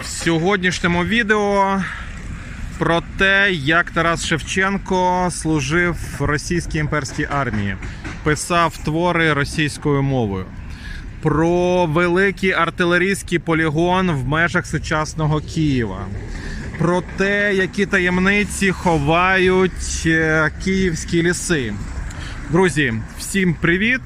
В сьогоднішньому відео про те, як Тарас Шевченко служив в російській імперській армії, писав твори російською мовою. Про великий артилерійський полігон в межах сучасного Києва. Про те, які таємниці ховають е, київські ліси. Друзі, всім привіт!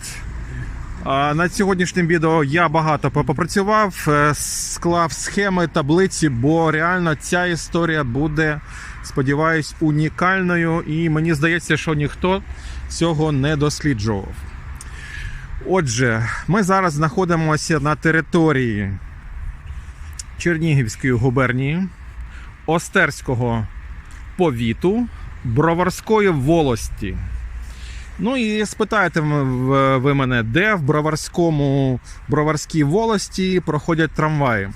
Над сьогоднішнім відео я багато попрацював, е, склав схеми, таблиці, бо реально ця історія буде, сподіваюсь, унікальною, і мені здається, що ніхто цього не досліджував. Отже, ми зараз знаходимося на території Чернігівської губернії, Остерського повіту, Броварської волості. Ну і спитаєте ви мене, де в Броварському Броварській волості проходять трамваї.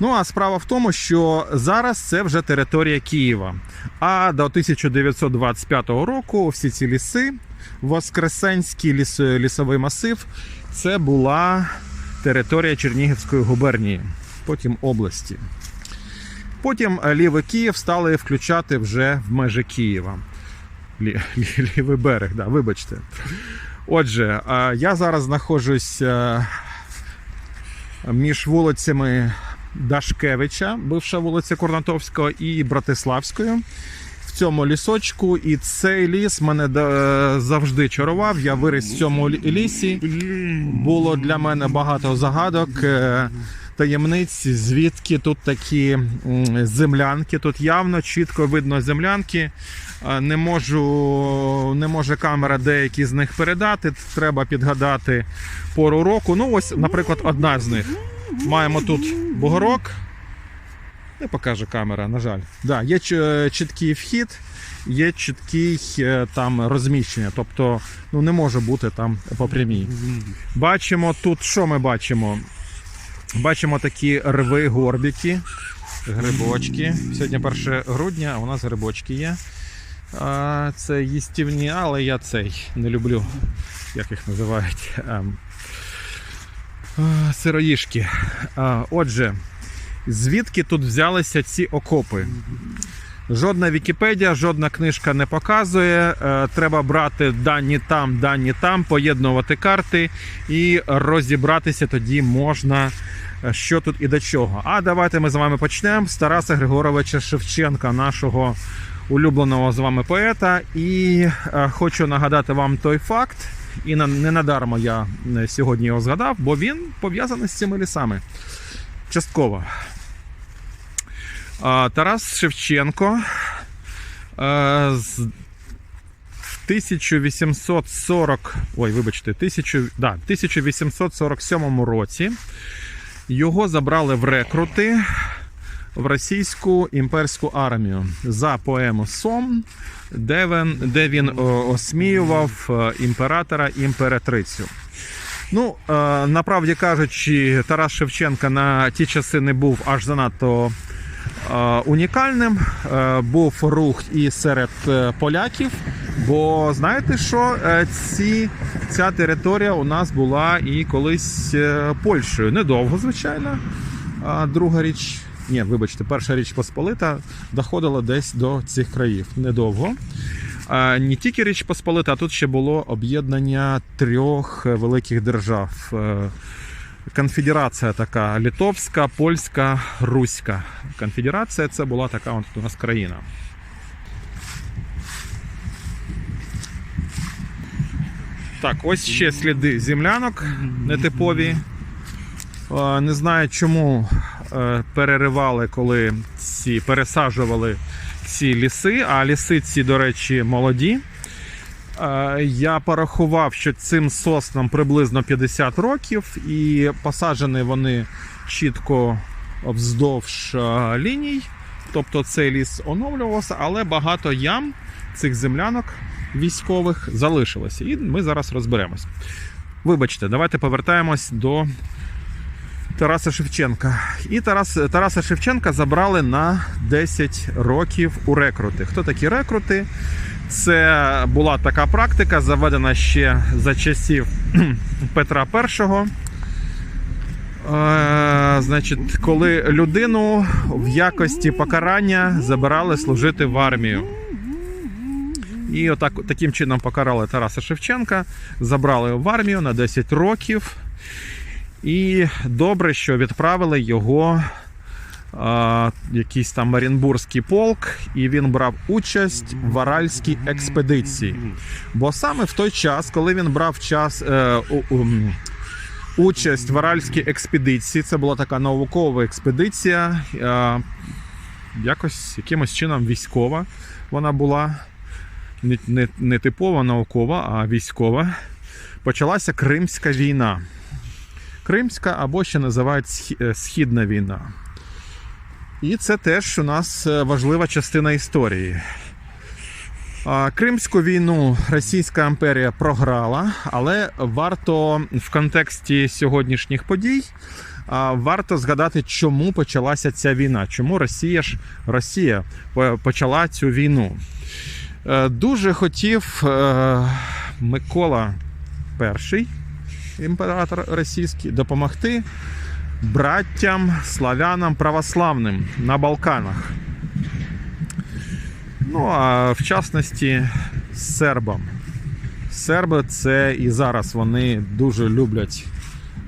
Ну а справа в тому, що зараз це вже територія Києва. А до 1925 року всі ці ліси, Воскресенський ліс, лісовий масив, це була територія Чернігівської губернії, потім області. Потім лівий Київ стали включати вже в межі Києва. Лі, лі, лівий берег, да, вибачте. Отже, я зараз знаходжусь е, між вулицями Дашкевича, бивша вулиця Курнатовського, і Братиславською. В цьому лісочку, і цей ліс мене е, завжди чарував. Я виріс в цьому лісі. Було для мене багато загадок, е, таємниць, звідки тут такі землянки. Тут явно чітко видно землянки. Е, Не можу, не може камера деякі з них передати. Треба підгадати пору року. Ну, ось, наприклад, одна з них. Маємо тут бугорок. Не покаже камера, на жаль. Да, є чіткий вхід, є чіткий е, там розміщення. Тобто, ну не може бути там по прямій. Бачимо тут, що ми бачимо? Бачимо такі рви горбіки, грибочки. Сьогодні 1 грудня, а у нас грибочки є. Це їстівні, але я цей не люблю, як їх називають. Ем, сироїшки. Отже, звідки тут взялися ці окопи? Жодна Вікіпедія, жодна книжка не показує. Е, Треба брати дані там, дані там, поєднувати карти і розібратися тоді можна, е, що тут і до чого. А давайте ми з вами почнемо з Тараса Григоровича Шевченка, нашого улюбленого з вами поета. І е, хочу нагадати вам той факт, і не надармо я сьогодні його згадав, бо він пов'язаний з цими лісами. Частково. Тарас Шевченко е, з 1840, ой, вибачте, 1000, да, 1847 році його забрали в рекрути в російську імперську армію за поему Сом, де він, де він осміював е, імператора і імператрицю. Ну, е, направді кажучи, Тарас Шевченка на ті часи не був аж занадто е, унікальним. Е, Був рух і серед е, поляків. Бо знаєте що, Е, ці, ця територія у нас була і колись е, Польщею. Недовго, звичайно. А друга річ, ні, вибачте, перша річ Посполита доходила десь до цих країв. Недовго. Не тільки Річ Посполита, а тут ще було об'єднання трьох е, великих держав. Конфедерація така литовська, польська, руська. Конфедерація це була така от у нас країна. Так, ось ще сліди землянок нетипові. Е, Не знаю, чому е, переривали, коли ці пересаджували ці ліси, а ліси ці, до речі, молоді. Е, Я порахував, що цим соснам приблизно 50 років, і посаджені вони чітко вздовж е, ліній. Тобто цей ліс оновлювався, але багато ям цих землянок військових залишилося. І ми зараз розберемось. Вибачте, давайте повертаємось до Тараса Шевченка. І Тарас, Тараса Шевченка забрали на 10 років у рекрути. Хто такі рекрути? Це була така практика, заведена ще за часів Петра І. Е, значить, коли людину в якості покарання забирали служити в армію. І отак, таким чином покарали Тараса Шевченка, забрали його в армію на 10 років. І добре, що відправили його якийсь там Оренбурзький полк, і він брав участь в Аральській експедиції. Бо саме в той час, коли він брав час, е, участь в Аральській експедиції, це була така наукова експедиція, е, якось якимось чином військова вона була. Не, не, не типова наукова, а військова. Почалася Кримська війна. Кримська або ще називають е, Східна війна. І це теж у нас е, важлива частина історії. Кримську війну Російська імперія програла, але варто в контексті сьогоднішніх подій варто згадати, чому почалася ця війна, чому Росія ж Росія почала цю війну. Е, Дуже хотів е, Микола І, імператор російський, допомогти браттям славянам православним на Балканах. Ну, а в частності сербам. Серби це і зараз вони дуже люблять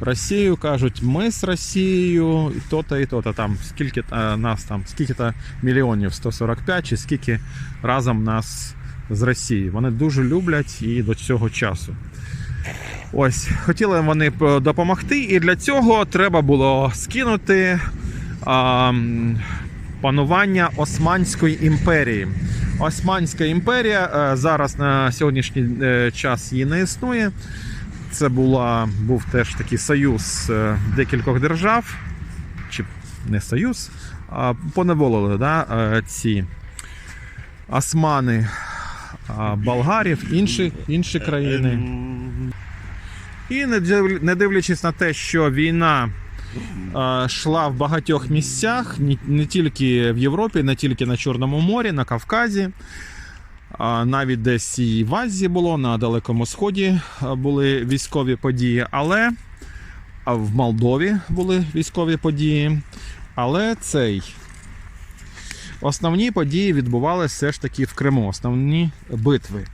Росію, кажуть, ми з Росією, і то-то, і то-то. Там скільки е, нас там, скільки-то мільйонів, 145 чи скільки разом нас з Росією. Вони дуже люблять і до цього часу. Ось, хотіли вони допомогти, і для цього треба було скинути а, панування Османської імперії. Османська імперія е, зараз на сьогоднішній е, час її не існує. Це була, був теж такий союз е, декількох держав, чи не союз, а поневолили да, ці османи болгарів, інші, інші країни. І не дивлячись на те, що війна йшла в багатьох місцях, не тільки в Європі, не тільки на Чорному морі, на Кавказі, навіть десь і в Азії було, на Далекому Сході були військові події, але в Молдові були військові події. Але цей основні події відбувалися все ж таки в Криму, основні битви.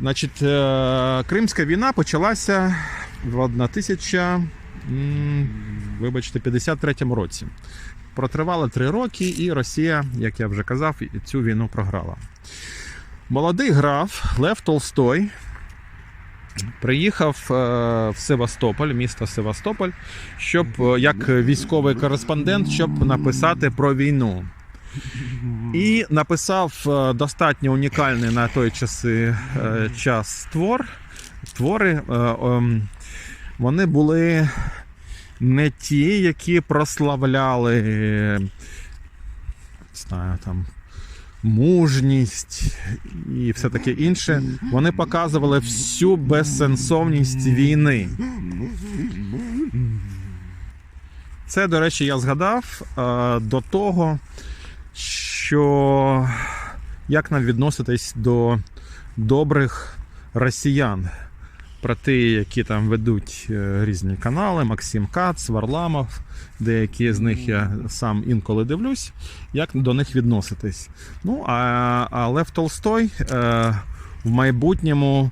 Значить, е, Кримська війна почалася в 1000, м, вибачте, 53 році. Протривала три роки, і Росія, як я вже казав, цю війну програла. Молодий граф Лев Толстой приїхав е, в Севастополь, місто Севастополь, щоб е, як військовий кореспондент, щоб написати про війну. І написав е, достатньо унікальний на той часи час твор. Твори ем, вони були не ті, які прославляли знаю, там, мужність і все таке інше. Вони показували всю безсенсовність війни. Це, до речі, я згадав е, до того, що як нам відноситись до добрих росіян, брати, які там ведуть е, різні канали, Максим Кац, Варламов, деякі з них я сам інколи дивлюсь, як до них відноситись. Ну, а, а Лев Толстой е, в майбутньому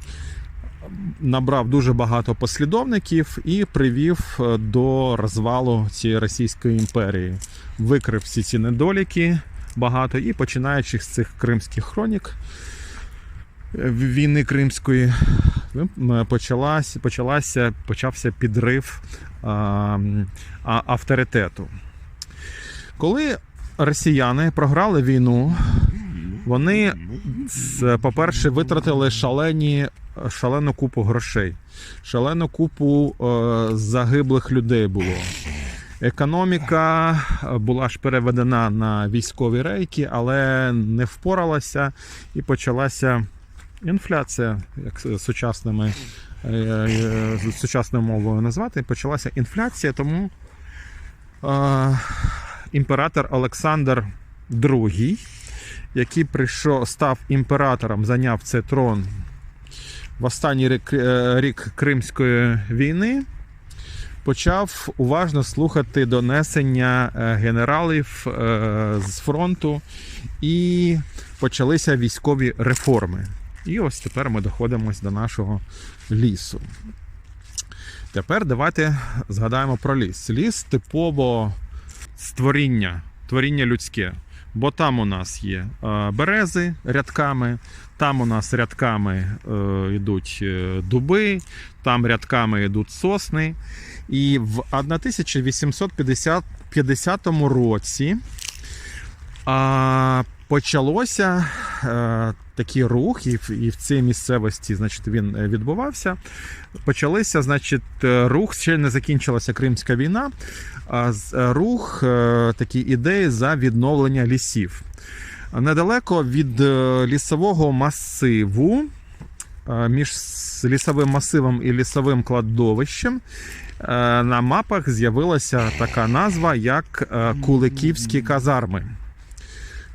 набрав дуже багато послідовників і привів е, до розвалу цієї Російської імперії. Викрив всі ці недоліки багато і починаючи з цих кримських хронік е, війни Кримської почалась, почалася, почався підрив а, авторитету. Коли росіяни програли війну, вони, по-перше, витратили шалені, шалену купу грошей, шалену купу е, загиблих людей було. Економіка е, була ж переведена на військові рейки, але не впоралася і почалася інфляція, як сучасними е, е, сучасною мовою назвати. Почалася інфляція, тому е, імператор Олександр II, який прийшов, став імператором, зайняв цей трон в останній рік, е, рік Кримської війни, почав уважно слухати донесення генералів з фронту, і почалися військові реформи. І ось тепер ми доходимо до нашого лісу. Тепер давайте згадаємо про ліс. Ліс типово створіння, творіння людське. Бо там у нас є е, берези рядками, там у нас рядками е, йдуть е, дуби, там рядками йдуть сосни. І в 1850 році почалося такий рух, і в, і в цій місцевості значить, він е, відбувався. Почалися, значить, е, рух, ще не закінчилася Кримська війна, е, рух е, такі ідеї за відновлення лісів. Недалеко від е, лісового масиву, е, між лісовим масивом і лісовим кладовищем, е, на мапах з'явилася така назва, як е, Куликівські казарми.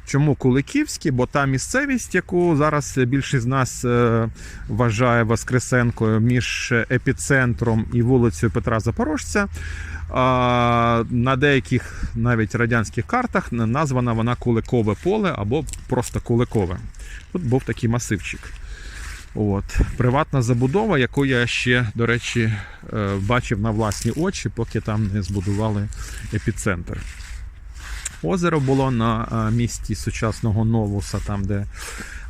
Чому Куликівські? Бо та місцевість, яку зараз більшість з нас е, вважає Воскресенкою між епіцентром і вулицею Петра Запорожця, на деяких навіть радянських картах названа вона Куликове поле або просто Куликове. Тут був такий масивчик. От. Приватна забудова, яку я ще, до речі, е, бачив на власні очі, поки там не збудували епіцентр. Озеро було на е, місці сучасного Новуса, там, де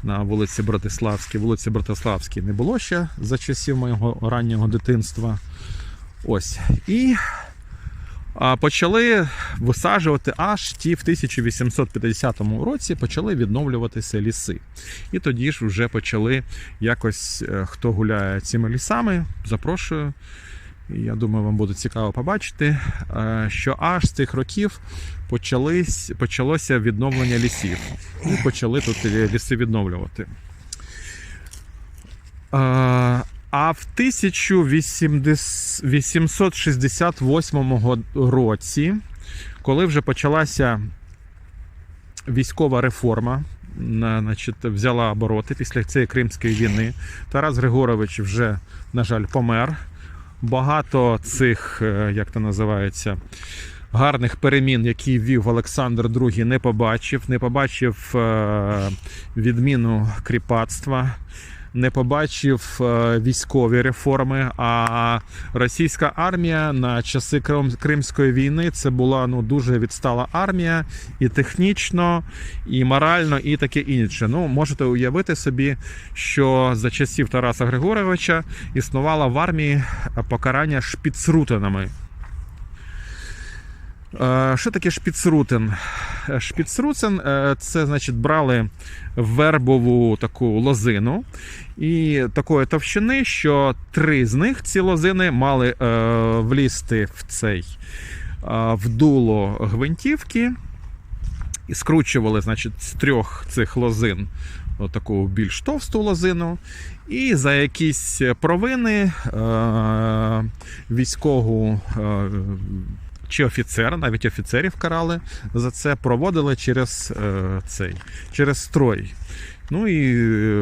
на вулиці Братиславській. Вулиці Братиславській не було ще за часів моєго раннього дитинства. Ось. І почали висаджувати аж ті в 1850 році почали відновлюватися ліси. І тоді ж вже почали якось, е, хто гуляє цими лісами, запрошую. Я думаю, вам буде цікаво побачити, е, що аж з тих років почались, почалося відновлення лісів. І почали тут ліси відновлювати. А в 1868 році, коли вже почалася військова реформа, значить, взяла обороти після цієї Кримської війни, Тарас Григорович вже, на жаль, помер. Багато цих, е, як то називається, гарних перемін, які ввів Олександр II, не побачив. Не побачив е, відміну кріпацтва, не побачив е, військові реформи. А російська армія на часи Крим- Кримської війни це була ну дуже відстала армія і технічно, і морально, і таке інше. Ну можете уявити собі, що за часів Тараса Григоровича існувало в армії покарання шпіцрутинами. Що таке шпіцрутен? Шпіцрутен е, це значить брали вербову таку лозину і такої товщини, що три з них ці лозини мали е, влізти в цей в дуло гвинтівки і скручували, значить, з трьох цих лозин таку більш товсту лозину. І за якісь провини е, військову е, чи офіцера, навіть офіцерів карали за це, проводили через е, цей, через строй. Ну і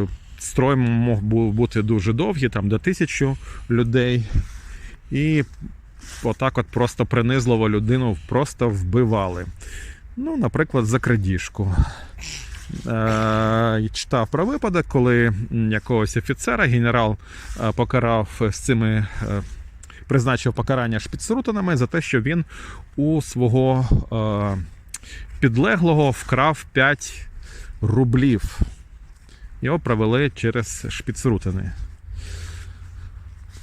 е, строй мог бу- бути дуже довгий, там до тисячу людей. І отак от просто принизливо людину просто вбивали. Ну, наприклад, за крадіжку. Е, читав про випадок, коли якогось офіцера генерал е, покарав з цими, е, призначив покарання шпіцрутинами за те, що він у свого е, підлеглого вкрав 5 рублів. Його провели через шпіцрутини.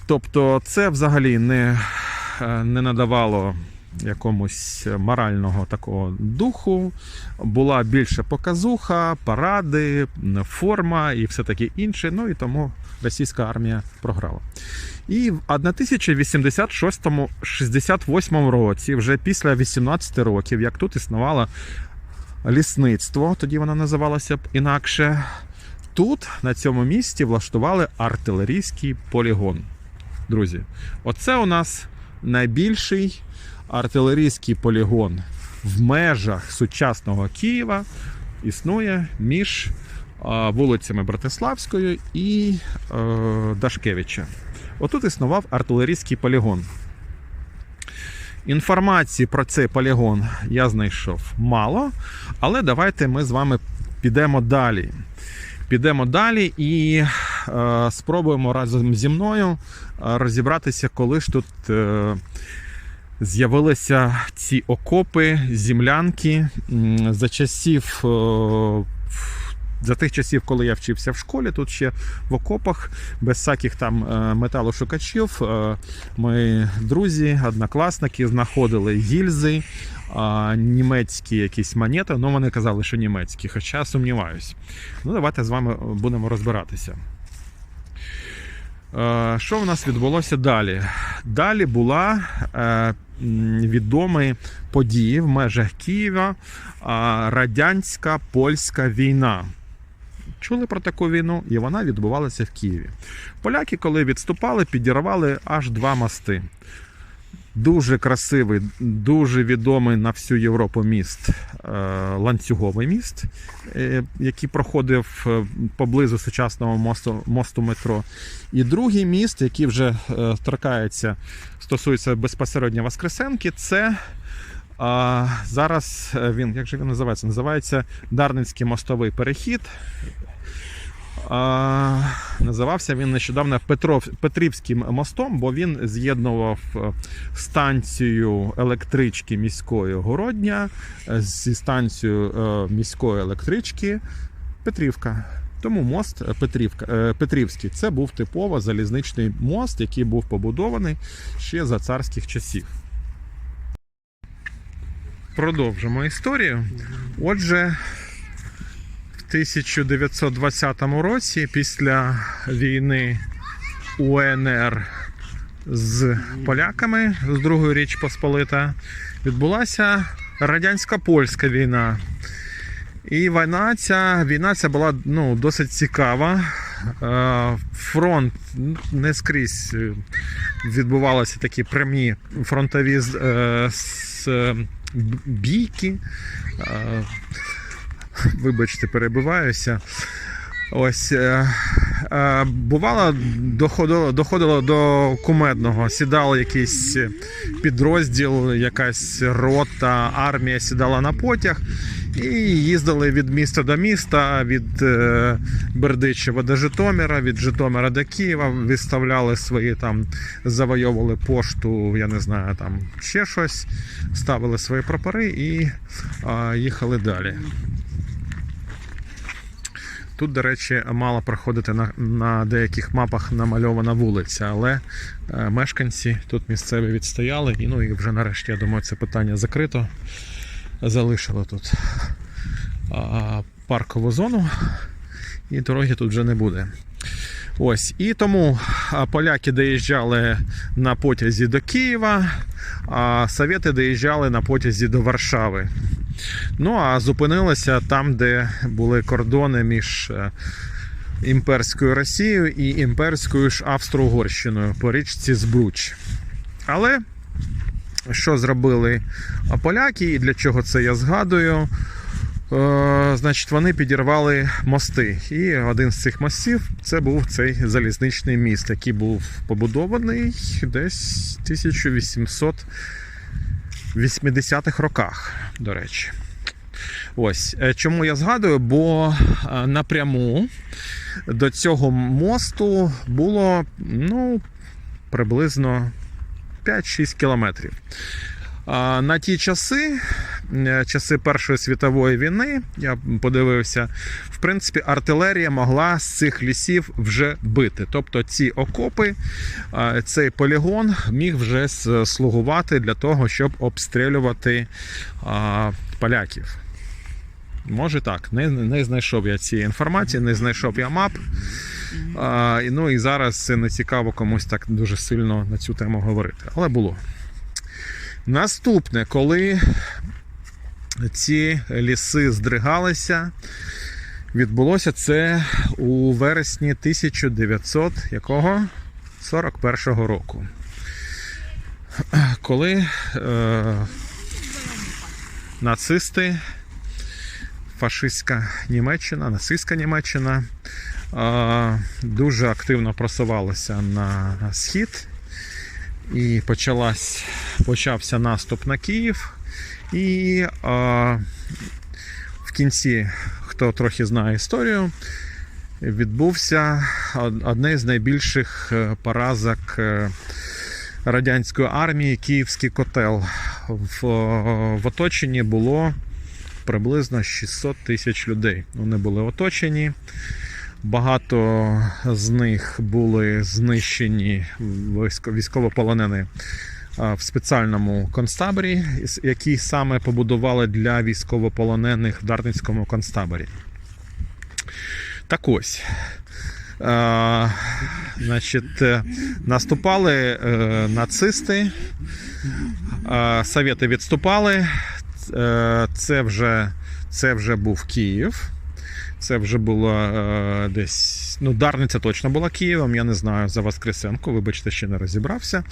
Тобто, це взагалі не, е, не надавало якомусь морального такого духу. Була більше показуха, паради, форма і все таке інше. Ну і тому російська армія програла. І в 1086-68 році, вже після 18 років, як тут існувало лісництво, тоді воно називалося б інакше. Тут, на цьому місці, влаштували артилерійський полігон. Друзі, оце у нас найбільший артилерійський полігон в межах сучасного Києва існує між вулицями Братиславською і е, Дашкевича. Отут існував артилерійський полігон. Інформації про цей полігон я знайшов мало, але давайте ми з вами підемо далі. Підемо далі і е, спробуємо разом зі мною е, розібратися, коли ж тут е, з'явилися ці окопи, землянки за часів. е, за тих часів, коли я вчився в школі, тут ще в окопах, без всяких там е, металошукачів, е, мої друзі, однокласники знаходили гільзи, німецькі якісь монети. Ну, вони казали, що німецькі, хоча сумніваюсь. Ну, давайте з вами будемо розбиратися. Е, Що в нас відбулося далі? Далі була е, відомі події в межах Києва радянська польська війна. Чули про таку війну, і вона відбувалася в Києві. Поляки, коли відступали, підірвали аж два мости. Дуже красивий, дуже відомий на всю Європу міст е, ланцюговий міст, е, який проходив е, поблизу сучасного мосту, мосту метро. І другий міст, який вже торкається, стосується безпосередньо Воскресенки, це зараз він, як же він називається? Називається Дарницький мостовий перехід. Називався він нещодавно Петров, Петрівським мостом, бо він з'єднував е, станцію електрички міської Городня е, зі станцією е, міської електрички Петрівка. Тому мост Петрівка, Петрівський це був типово залізничний мост, який був побудований ще за царських часів. Продовжимо історію. Отже, 1920 році, після війни УНР з поляками з Другої Річ Посполита, відбулася радянсько-польська війна. І війна ця, війна ця була ну, досить цікава. Е, Фронт не скрізь е, відбувалися такі прямі фронтові з- е, з, е, бійки. Вибачте, перебиваюся. Ось е, е, бувало, доходило, доходило до кумедного. Сідав якийсь підрозділ, якась рота, армія сідала на потяг і їздили від міста до міста, від е, Бердичева до Житомира, від Житомира до Києва, виставляли свої там, завойовували пошту, я не знаю, там ще щось, ставили свої прапори і їхали далі. Тут, до речі, мало проходити на, на деяких мапах намальована вулиця, але е, мешканці тут місцеві відстояли, і ну і вже нарешті, я думаю, це питання закрито. Залишили тут паркову зону, і дороги тут вже не буде. Ось, і тому поляки доїжджали на потязі до Києва, а совєти доїжджали на потязі до Варшави. Ну а зупинилися там, де були кордони між е, імперською Росією і імперською ж Австро-Угорщиною по річці Збруч. Але що зробили поляки, і для чого це я згадую? Е, значить, вони підірвали мости. І один з цих мостів це був цей залізничний міст, який був побудований десь 1880-х роках, до речі. Ось Е, чому я згадую, бо е, напряму до цього мосту було ну, приблизно 5-6 кілометрів. На ті часи, часи Першої світової війни, я подивився, в принципі, артилерія могла з цих лісів вже бити. Тобто ці окопи, е, цей полігон міг вже слугувати для того, щоб обстрілювати поляків. Може так, не, не знайшов я цієї інформації, не знайшов я мап. А, ну і зараз це не цікаво комусь так дуже сильно на цю тему говорити. Але було. Наступне, коли ці ліси здригалися, відбулося це у вересні 1900 якого? 41-го року. Коли е, нацисти, фашистська Німеччина, нацистська Німеччина е, дуже активно просувалася на схід І почалась, почався наступ на Київ. І а, в кінці, хто трохи знає історію, відбувся од- одне з найбільших е, поразок е, радянської армії Київський котел. В, в оточенні було приблизно 600 тисяч людей. Вони були оточені. Багато з них були знищені військо- військовополонені в спеціальному концтаборі, який саме побудували для військовополонених в Дарницькому концтаборі. Так ось. А, значить, е, наступали е, нацисти, а, совєти відступали. Е, Це вже, це вже був Київ. Це вже було десь. Ну, Дарниця точно була Києвом, я не знаю за Воскресенко, вибачте, ще не розібрався.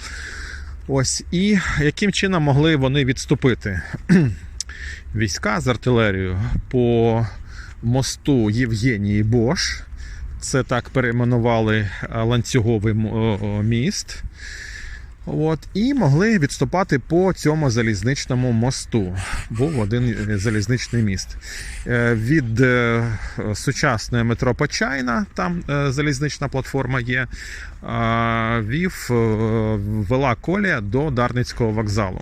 Ось. І яким чином могли вони відступити? Війська з артилерією по мосту Євгенії Бош. Це так перейменували е, ланцюговий міст. От, і могли відступати по цьому залізничному мосту. Був один залізничний міст. Е, Від е, сучасної метро Почайна, там е, залізнична платформа є, вів вела колія до Дарницького вокзалу.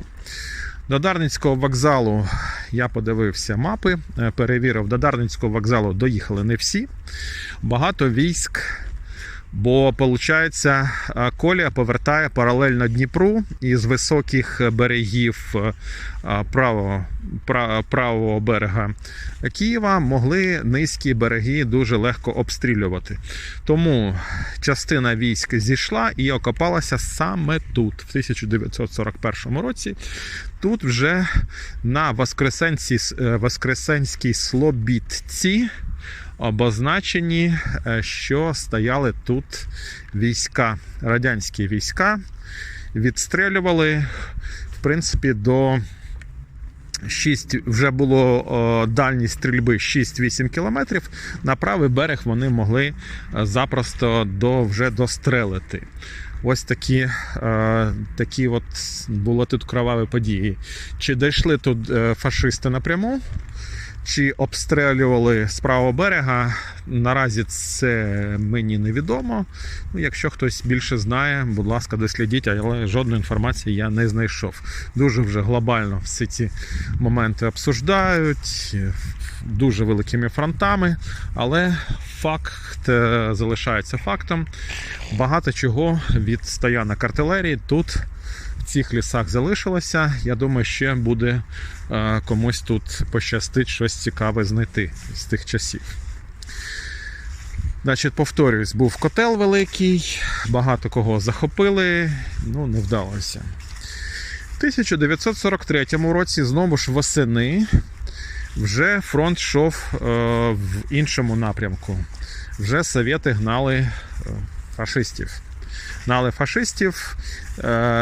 До Дарницького вокзалу я подивився мапи, перевірив, до Дарницького вокзалу доїхали не всі. Багато військ Бо виходить, колія повертає паралельно Дніпру і з високих берегів е, правого, правого берега Києва могли низькі береги дуже легко обстрілювати. Тому частина військ зійшла і окопалася саме тут, в 1941 році. Тут вже на е, Воскресенській Слобідці обозначені, е, що стояли тут війська, радянські війська, відстрелювали, в принципі, до 6, вже було о, дальність стрільби 6-8 кілометрів. На правий берег вони могли е, запросто до, вже дострелити. Ось такі, е, такі от були тут кроваві події. Чи дійшли тут е, фашисти напряму? Чи обстрілювали з правого берега? Наразі це мені невідомо. Ну, якщо хтось більше знає, будь ласка, дослідіть, але жодної інформації я не знайшов. Дуже вже глобально всі ці моменти обсуждають дуже великими фронтами, але факт е, залишається фактом. Багато чого від стоянок артилерії тут цих лісах залишилося. Я думаю, ще буде е, комусь тут пощастить щось цікаве знайти з тих часів. Значить, повторюсь, був котел великий, багато кого захопили, ну не вдалося. В 1943 році, знову ж восени, вже фронт йшов е, в іншому напрямку. Вже совєти гнали е, фашистів. Гнали фашистів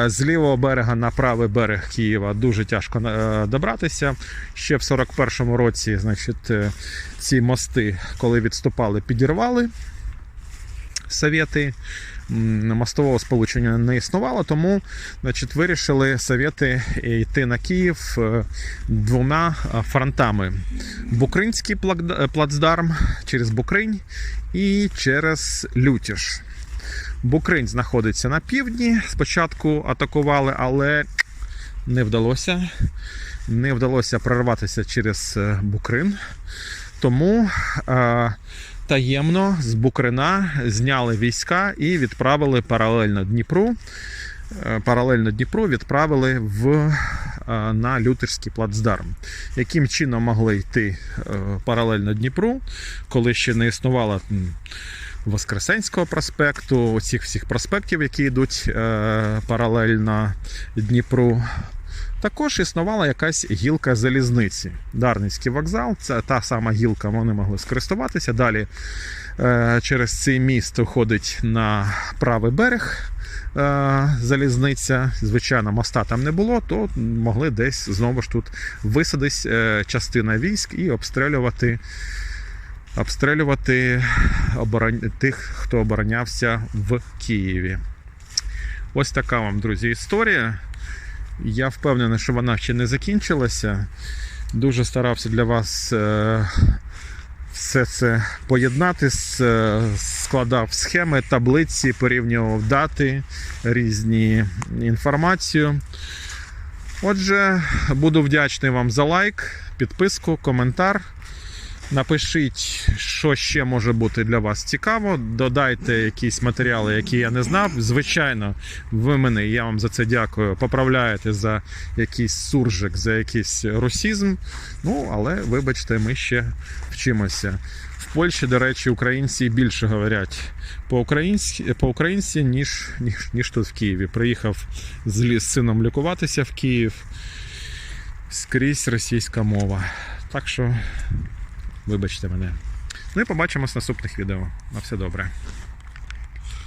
з лівого берега на правий берег Києва дуже тяжко е, добратися. Ще в 41-му році, значить, е, ці мости, коли відступали, підірвали совєти. Мостового сполучення не існувало, тому значить, вирішили совєти йти на Київ е, двома е, фронтами: Букринський е, плацдарм через Букринь і через Лютіж. Букринь знаходиться на півдні. Спочатку атакували, але не вдалося. Не вдалося прорватися через е, Букрин. Тому е, таємно з Букрина зняли війська і відправили паралельно Дніпру. Е, Паралельно Дніпру відправили в, е, на Лютерський плацдарм. Яким чином могли йти паралельно Дніпру, коли ще не існувало м, Воскресенського проспекту, оцих всіх проспектів, які йдуть е, паралельно Дніпру. Також існувала якась гілка залізниці. Дарницький вокзал, це та сама гілка, вони могли скористуватися. Далі е, через цей міст виходить на правий берег е, залізниця. Звичайно, моста там не було, то могли десь знову ж тут висадись е, частина військ і обстрілювати. Обстрілювати тих, хто оборонявся в Києві. Ось така вам, друзі, історія. Я впевнений, що вона ще не закінчилася. Дуже старався для вас е, все це поєднати, е, складав схеми, таблиці, порівнював дати, різні інформацію. Отже, буду вдячний вам за лайк, підписку, коментар. Напишіть, що ще може бути для вас цікаво. Додайте якісь матеріали, які я не знав. Звичайно, ви мене, я вам за це дякую. Поправляєте за якийсь суржик, за якийсь русізм. Ну, але вибачте, ми ще вчимося. В Польщі, до речі, українці більше говорять по-українськи, по-українськи ніж, ніж, ніж тут в Києві. Приїхав з сином лікуватися в Київ. Скрізь російська мова. Так що Вибачте мене. Ну і побачимось в наступних відео. На все добре.